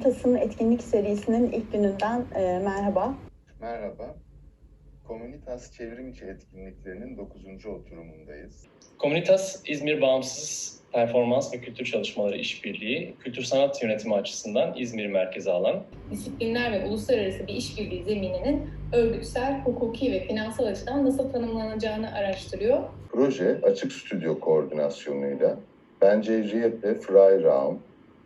Communitas'ın etkinlik serisinin ilk gününden e, merhaba. Merhaba. Komünitas çevrimiçi etkinliklerinin 9. oturumundayız. Komünitas, İzmir Bağımsız Performans ve Kültür Çalışmaları İşbirliği, kültür sanat yönetimi açısından İzmir merkeze alan, disiplinler ve uluslararası bir işbirliği zemininin örgütsel, hukuki ve finansal açıdan nasıl tanımlanacağını araştırıyor. Proje Açık Stüdyo koordinasyonuyla Ben Cevriyet ve Fry Raum,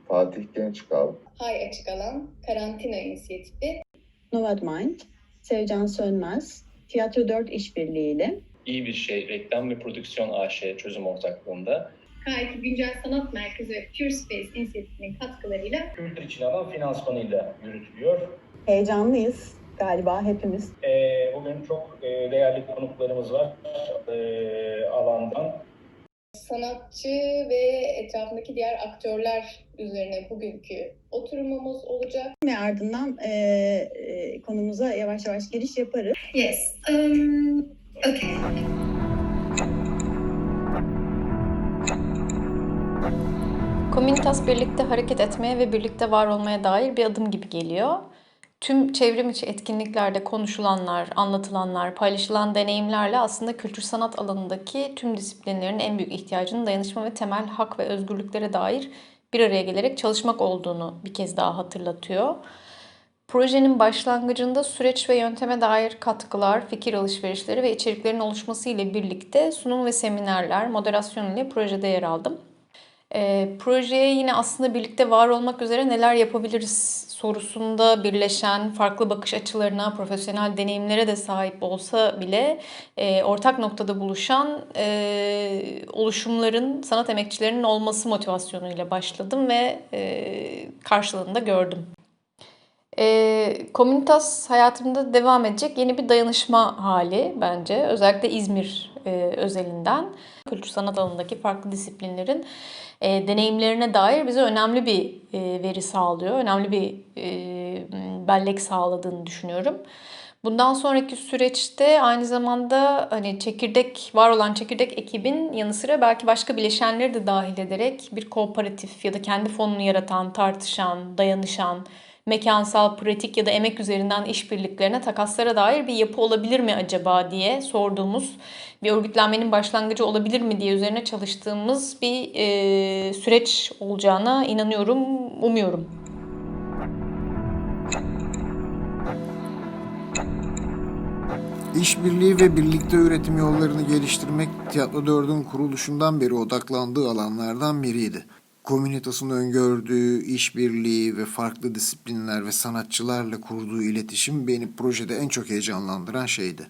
Fatih Gençkal, Hay Açık Alan, Karantina İnisiyatifi, Nomadmind, Sevcan Sönmez, Tiyatro 4 işbirliğiyle iyi bir şey reklam ve prodüksiyon AŞ çözüm ortaklığında K2 Güncel Sanat Merkezi ve Pure Space İnisiyatifi'nin katkılarıyla kültür için alan finansmanıyla yürütülüyor. heyecanlıyız galiba hepimiz. Ee, bugün çok e, değerli konuklarımız var e, alandan. Sanatçı ve etrafındaki diğer aktörler üzerine bugünkü oturumumuz olacak. Ve ardından e, e, konumuza yavaş yavaş giriş yaparız. Yes. Um, okay. Komünitas birlikte hareket etmeye ve birlikte var olmaya dair bir adım gibi geliyor. Tüm çevrim içi etkinliklerde konuşulanlar, anlatılanlar, paylaşılan deneyimlerle aslında kültür sanat alanındaki tüm disiplinlerin en büyük ihtiyacının dayanışma ve temel hak ve özgürlüklere dair bir araya gelerek çalışmak olduğunu bir kez daha hatırlatıyor. Projenin başlangıcında süreç ve yönteme dair katkılar, fikir alışverişleri ve içeriklerin oluşması ile birlikte sunum ve seminerler, moderasyon ile projede yer aldım. E, projeye yine aslında birlikte var olmak üzere neler yapabiliriz sorusunda birleşen farklı bakış açılarına, profesyonel deneyimlere de sahip olsa bile e, ortak noktada buluşan e, oluşumların, sanat emekçilerinin olması motivasyonuyla başladım ve e, karşılığında gördüm. E, Komünitas hayatımda devam edecek yeni bir dayanışma hali bence. Özellikle İzmir e, özelinden. Kültür sanat alanındaki farklı disiplinlerin e, deneyimlerine dair bize önemli bir e, veri sağlıyor. Önemli bir e, bellek sağladığını düşünüyorum. Bundan sonraki süreçte aynı zamanda hani çekirdek var olan çekirdek ekibin yanı sıra belki başka bileşenleri de dahil ederek bir kooperatif ya da kendi fonunu yaratan, tartışan, dayanışan, mekansal, pratik ya da emek üzerinden işbirliklerine, takaslara dair bir yapı olabilir mi acaba diye sorduğumuz bir örgütlenmenin başlangıcı olabilir mi diye üzerine çalıştığımız bir e, süreç olacağına inanıyorum, umuyorum. İşbirliği ve birlikte üretim yollarını geliştirmek Tiyatro 4'ün kuruluşundan beri odaklandığı alanlardan biriydi. Komünitasın öngördüğü işbirliği ve farklı disiplinler ve sanatçılarla kurduğu iletişim beni projede en çok heyecanlandıran şeydi.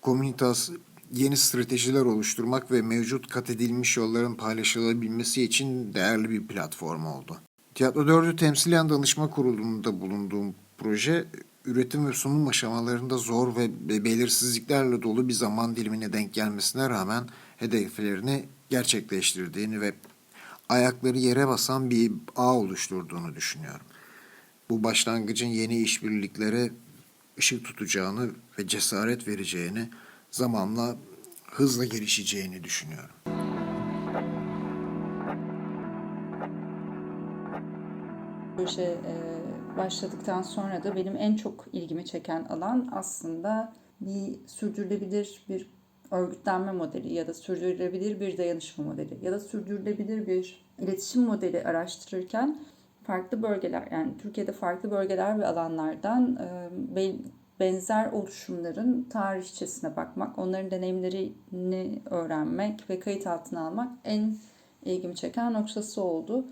Komünitas yeni stratejiler oluşturmak ve mevcut kat edilmiş yolların paylaşılabilmesi için değerli bir platform oldu. Tiyatro 4'ü temsilen danışma kurulunda bulunduğum proje üretim ve sunum aşamalarında zor ve belirsizliklerle dolu bir zaman dilimine denk gelmesine rağmen hedeflerini gerçekleştirdiğini ve ayakları yere basan bir ağ oluşturduğunu düşünüyorum. Bu başlangıcın yeni işbirliklere ışık tutacağını ve cesaret vereceğini, zamanla hızla gelişeceğini düşünüyorum. proje e, başladıktan sonra da benim en çok ilgimi çeken alan aslında bir sürdürülebilir bir örgütlenme modeli ya da sürdürülebilir bir dayanışma modeli ya da sürdürülebilir bir iletişim modeli araştırırken farklı bölgeler yani Türkiye'de farklı bölgeler ve alanlardan e, benzer oluşumların tarihçesine bakmak, onların deneyimlerini öğrenmek ve kayıt altına almak en ilgimi çeken noktası oldu.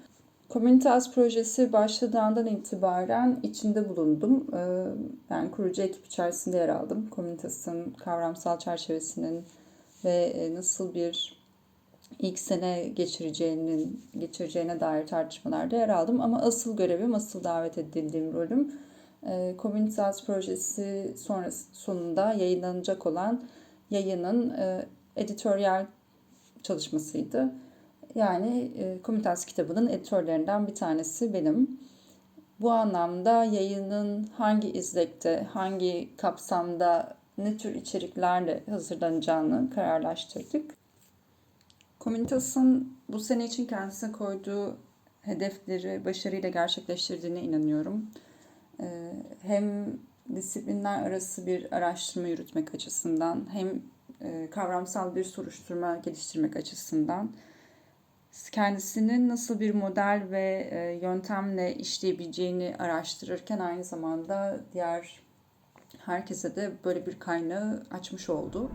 Communitas projesi başladığından itibaren içinde bulundum. Ee, Yani kurucu ekip içerisinde yer aldım. Communitas'ın kavramsal çerçevesinin ve e, nasıl bir ilk sene geçireceğinin geçireceğine dair tartışmalarda yer aldım. Ama asıl görevim, asıl davet edildiğim rolüm e, Communitas projesi sonrası sonunda yayınlanacak olan yayının e, editoryal çalışmasıydı. Yani e, Komitas kitabının editörlerinden bir tanesi benim. Bu anlamda yayının hangi izlekte, hangi kapsamda, ne tür içeriklerle hazırlanacağını kararlaştırdık. Komunitas'ın bu sene için kendisine koyduğu hedefleri başarıyla gerçekleştirdiğine inanıyorum. Ee, Hem disiplinler arası bir araştırma yürütmek açısından hem e, kavramsal bir soruşturma geliştirmek açısından kendisinin nasıl bir model ve e, yöntemle işleyebileceğini araştırırken aynı zamanda diğer herkese de böyle bir kaynağı açmış oldu.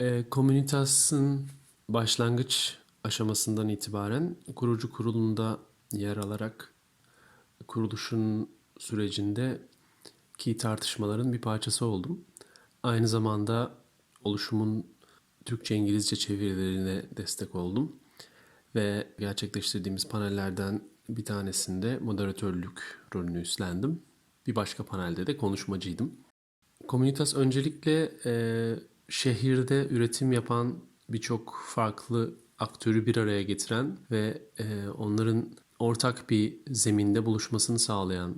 E, Communitas'ın başlangıç aşamasından itibaren kurucu kurulunda yer alarak kuruluşun sürecinde ki tartışmaların bir parçası oldum. Aynı zamanda oluşumun Türkçe-İngilizce çevirilerine destek oldum. Ve gerçekleştirdiğimiz panellerden bir tanesinde moderatörlük rolünü üstlendim. Bir başka panelde de konuşmacıydım. Communitas öncelikle e, şehirde üretim yapan birçok farklı aktörü bir araya getiren ve e, onların ortak bir zeminde buluşmasını sağlayan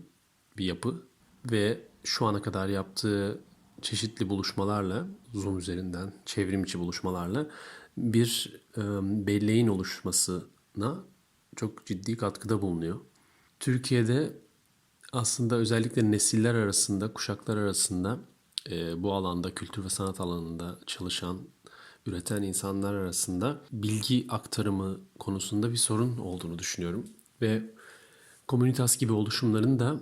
bir yapı ve şu ana kadar yaptığı çeşitli buluşmalarla, Zoom üzerinden çevrim içi buluşmalarla bir e, belleğin oluşmasına çok ciddi katkıda bulunuyor. Türkiye'de aslında özellikle nesiller arasında, kuşaklar arasında e, bu alanda, kültür ve sanat alanında çalışan, üreten insanlar arasında bilgi aktarımı konusunda bir sorun olduğunu düşünüyorum. Ve Komünitas gibi oluşumların da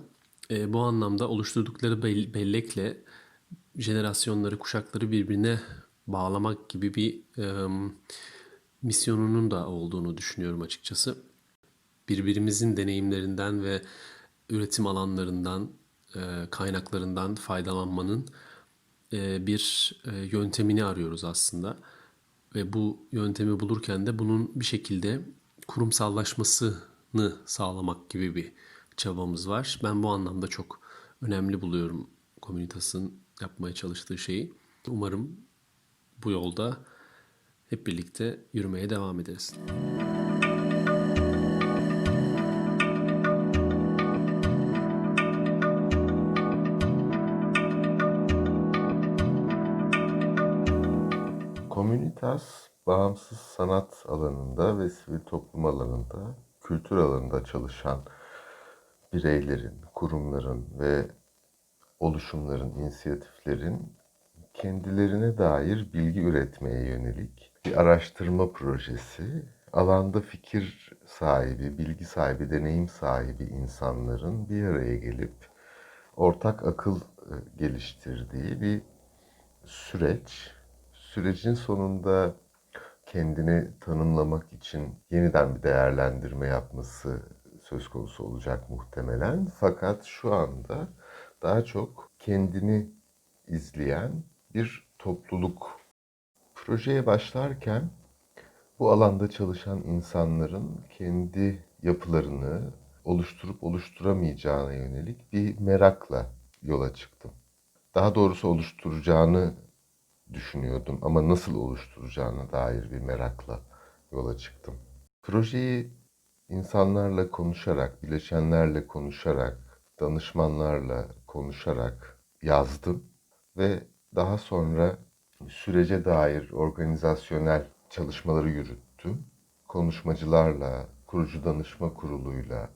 e, bu anlamda oluşturdukları bell- bellekle jenerasyonları, kuşakları birbirine bağlamak gibi bir e, misyonunun da olduğunu düşünüyorum açıkçası. Birbirimizin deneyimlerinden ve üretim alanlarından, e, kaynaklarından faydalanmanın e, bir e, yöntemini arıyoruz aslında. Ve bu yöntemi bulurken de bunun bir şekilde kurumsallaşmasını sağlamak gibi bir çabamız var. Ben bu anlamda çok önemli buluyorum Komünitas'ın yapmaya çalıştığı şeyi. Umarım bu yolda hep birlikte yürümeye devam ederiz. Komünitas, bağımsız sanat alanında ve sivil toplum alanında, kültür alanında çalışan bireylerin, kurumların ve oluşumların, inisiyatiflerin kendilerine dair bilgi üretmeye yönelik bir araştırma projesi. Alanda fikir sahibi, bilgi sahibi, deneyim sahibi insanların bir araya gelip ortak akıl e, geliştirdiği bir süreç. Sürecin sonunda kendini tanımlamak için yeniden bir değerlendirme yapması söz konusu olacak muhtemelen. Fakat şu anda daha çok kendini izleyen bir topluluk. Projeye başlarken bu alanda çalışan insanların kendi yapılarını oluşturup oluşturamayacağına yönelik bir merakla yola çıktım. Daha doğrusu oluşturacağını düşünüyordum ama nasıl oluşturacağına dair bir merakla yola çıktım. Projeyi insanlarla konuşarak, bileşenlerle konuşarak, danışmanlarla konuşarak yazdım ve daha sonra sürece dair organizasyonel çalışmaları yürüttüm. Konuşmacılarla, kurucu danışma kuruluyla,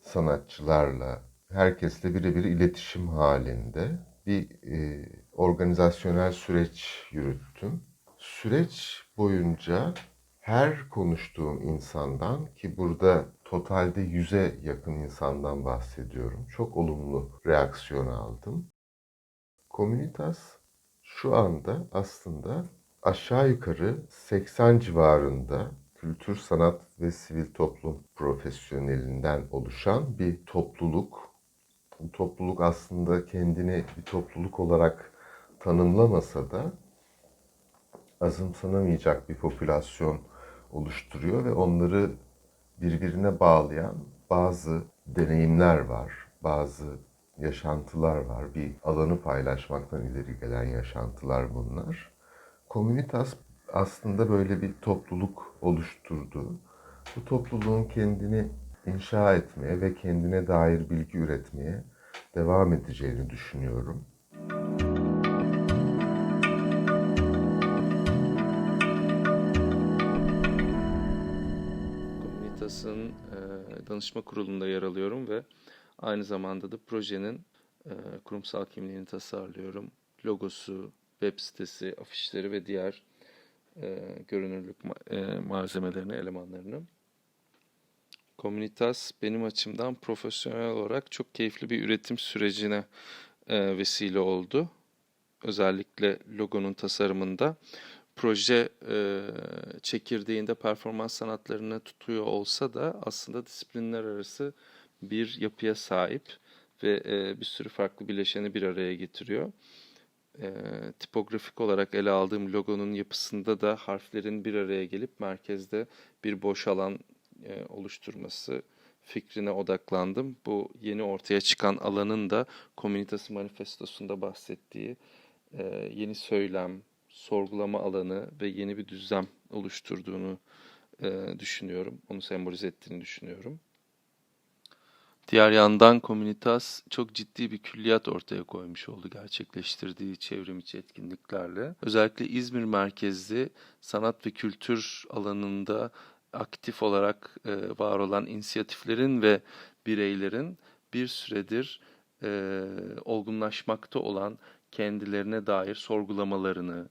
sanatçılarla, herkesle birebir iletişim halinde bir e, organizasyonel süreç yürüttüm. Süreç boyunca her konuştuğum insandan ki burada totalde yüze yakın insandan bahsediyorum. Çok olumlu reaksiyon aldım. Komünitas şu anda aslında aşağı yukarı 80 civarında kültür, sanat ve sivil toplum profesyonelinden oluşan bir topluluk. Bu topluluk aslında kendini bir topluluk olarak tanımlamasa da azımsanamayacak bir popülasyon oluşturuyor ve onları birbirine bağlayan bazı deneyimler var, bazı yaşantılar var. Bir alanı paylaşmaktan ileri gelen yaşantılar bunlar. Komünitas aslında böyle bir topluluk oluşturdu. Bu topluluğun kendini inşa etmeye ve kendine dair bilgi üretmeye devam edeceğini düşünüyorum. Communitas'ın e, danışma kurulunda yer alıyorum ve aynı zamanda da projenin e, kurumsal kimliğini tasarlıyorum. Logosu, web sitesi, afişleri ve diğer e, görünürlük ma- e, malzemelerini, elemanlarını. Communitas benim açımdan profesyonel olarak çok keyifli bir üretim sürecine e, vesile oldu. Özellikle logonun tasarımında. Proje e, çekirdeğinde performans sanatlarını tutuyor olsa da aslında disiplinler arası bir yapıya sahip ve e, bir sürü farklı bileşeni bir araya getiriyor. E, tipografik olarak ele aldığım logonun yapısında da harflerin bir araya gelip merkezde bir boş alan e, oluşturması fikrine odaklandım. Bu yeni ortaya çıkan alanın da Komünitası Manifestosu'nda bahsettiği e, yeni söylem, sorgulama alanı ve yeni bir düzlem oluşturduğunu e, düşünüyorum. Onu sembolize ettiğini düşünüyorum. Diğer yandan Komünitas çok ciddi bir külliyat ortaya koymuş oldu gerçekleştirdiği çevrim içi etkinliklerle. Özellikle İzmir merkezli sanat ve kültür alanında aktif olarak e, var olan inisiyatiflerin ve bireylerin bir süredir e, olgunlaşmakta olan kendilerine dair sorgulamalarını,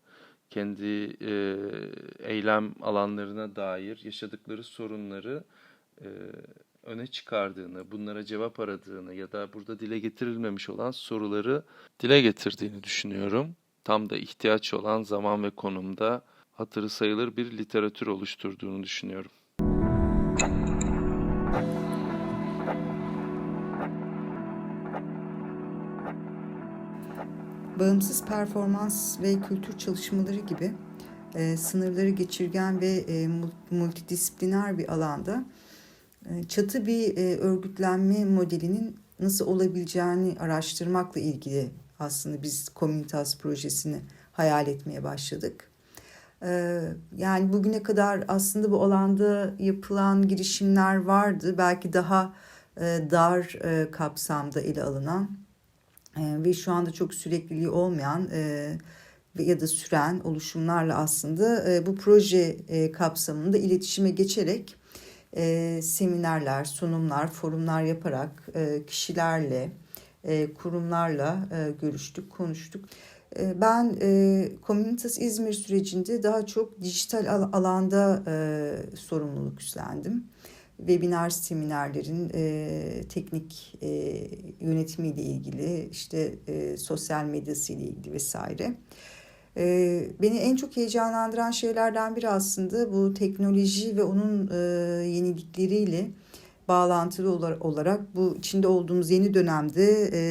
kendi e, eylem alanlarına dair yaşadıkları sorunları e, öne çıkardığını, bunlara cevap aradığını ya da burada dile getirilmemiş olan soruları dile getirdiğini düşünüyorum. Tam da ihtiyaç olan zaman ve konumda hatırı sayılır bir literatür oluşturduğunu düşünüyorum. Bağımsız performans ve kültür çalışmaları gibi e, sınırları geçirgen ve e, multidisipliner bir alanda e, çatı bir e, örgütlenme modelinin nasıl olabileceğini araştırmakla ilgili aslında biz Komünitas projesini hayal etmeye başladık. E, yani bugüne kadar aslında bu alanda yapılan girişimler vardı. Belki daha e, dar e, kapsamda ele alınan e, ve şu anda çok sürekliliği olmayan e, ya da süren oluşumlarla aslında e, bu proje e, kapsamında iletişime geçerek e, seminerler, sunumlar, forumlar yaparak e, kişilerle, e, kurumlarla e, görüştük, konuştuk. E, ben e, Communitas İzmir sürecinde daha çok dijital al- alanda e, sorumluluk üstlendim. Webinar seminerlerin e, teknik e, yönetimiyle ilgili, işte e, sosyal medyası ile ilgili vesaire. E, beni en çok heyecanlandıran şeylerden biri aslında bu teknoloji ve onun e, yenilikleriyle bağlantılı olarak bu içinde olduğumuz yeni dönemde e,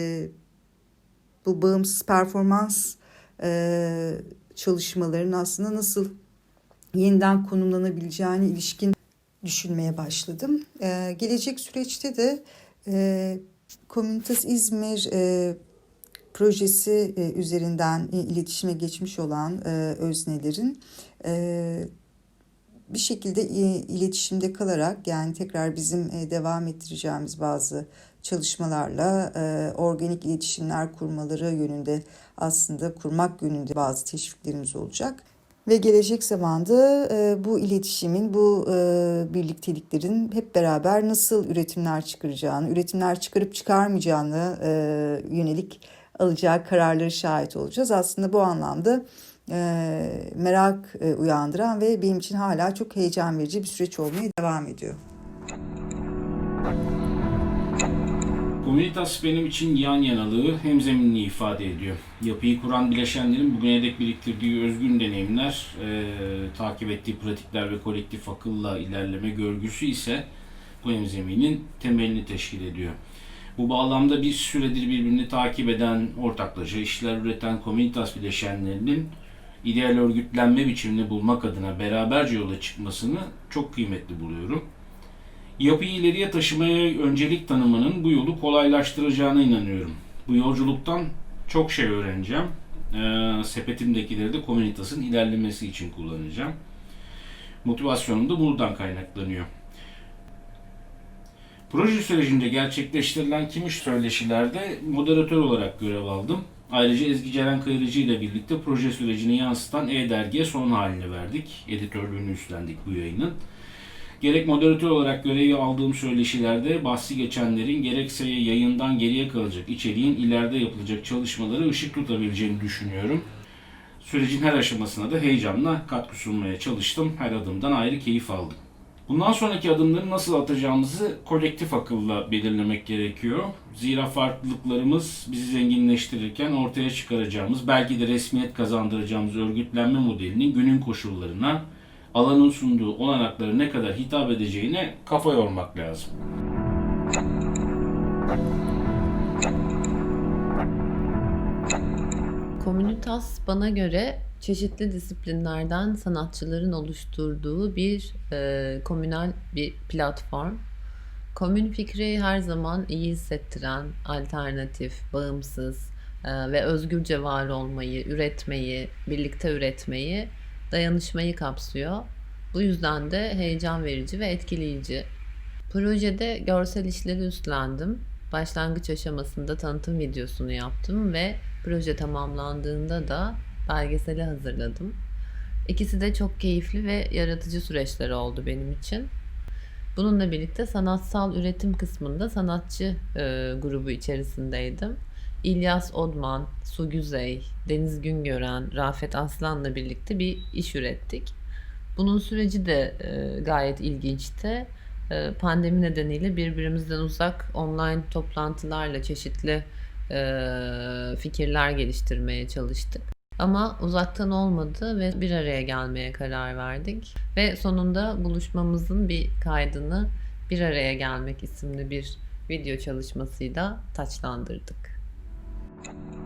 bu bağımsız performans e, çalışmalarının aslında nasıl yeniden konumlanabileceğine ilişkin düşünmeye başladım. E, gelecek süreçte de e, Komünitas İzmir e, projesi e, üzerinden e, iletişime geçmiş olan e, öznelerin e, bir şekilde e, iletişimde kalarak yani tekrar bizim e, devam ettireceğimiz bazı çalışmalarla e, organik iletişimler kurmaları yönünde aslında kurmak yönünde bazı teşviklerimiz olacak. Ve gelecek zamanda e, bu iletişimin, bu e, birlikteliklerin hep beraber nasıl üretimler çıkaracağını, üretimler çıkarıp çıkarmayacağını e, yönelik alacağı kararları şahit olacağız. Aslında bu anlamda e, merak e, uyandıran ve benim için hala çok heyecan verici bir süreç olmaya devam ediyor. Komünitas benim için yan yanalığı hem zeminliği ifade ediyor. Yapıyı kuran bileşenlerin bugüne dek biriktirdiği özgün deneyimler, e, takip ettiği pratikler ve kolektif akılla ilerleme görgüsü ise bu hemzeminin temelini teşkil ediyor. Bu bağlamda bir süredir birbirini takip eden, ortaklaşa işler üreten komünitas bileşenlerinin ideal örgütlenme biçimini bulmak adına beraberce yola çıkmasını çok kıymetli buluyorum. Yapıyı ileriye taşımaya öncelik tanımanın bu yolu kolaylaştıracağına inanıyorum. Bu yolculuktan çok şey öğreneceğim. Ee, sepetimdekileri de komünitasın ilerlemesi için kullanacağım. Motivasyonum da buradan kaynaklanıyor. Proje sürecinde gerçekleştirilen kim söyleşilerde moderatör olarak görev aldım. Ayrıca Ezgi Ceren Kayırıcı ile birlikte proje sürecini yansıtan E-Dergi'ye son halini verdik. Editörlüğünü üstlendik bu yayının. Gerek moderatör olarak görevi aldığım söyleşilerde bahsi geçenlerin gerekse yayından geriye kalacak içeriğin ileride yapılacak çalışmaları ışık tutabileceğini düşünüyorum. Sürecin her aşamasına da heyecanla katkı sunmaya çalıştım. Her adımdan ayrı keyif aldım. Bundan sonraki adımları nasıl atacağımızı kolektif akılla belirlemek gerekiyor. Zira farklılıklarımız bizi zenginleştirirken ortaya çıkaracağımız, belki de resmiyet kazandıracağımız örgütlenme modelinin günün koşullarına, alanın sunduğu olanaklara ne kadar hitap edeceğine kafa yormak lazım. Komünitas bana göre çeşitli disiplinlerden sanatçıların oluşturduğu bir e, komünal bir platform. Komün fikri her zaman iyi hissettiren, alternatif, bağımsız e, ve özgürce var olmayı, üretmeyi, birlikte üretmeyi, dayanışmayı kapsıyor. Bu yüzden de heyecan verici ve etkileyici. Projede görsel işleri üstlendim. Başlangıç aşamasında tanıtım videosunu yaptım ve proje tamamlandığında da belgeseli hazırladım. İkisi de çok keyifli ve yaratıcı süreçler oldu benim için. Bununla birlikte sanatsal üretim kısmında sanatçı e, grubu içerisindeydim. İlyas Odman, Su Güzey, Deniz Güngören, Rafet Aslan'la birlikte bir iş ürettik. Bunun süreci de e, gayet ilginçti. E, pandemi nedeniyle birbirimizden uzak online toplantılarla çeşitli e, fikirler geliştirmeye çalıştık. Ama uzaktan olmadı ve bir araya gelmeye karar verdik. Ve sonunda buluşmamızın bir kaydını Bir Araya Gelmek isimli bir video çalışmasıyla taçlandırdık. Thank you.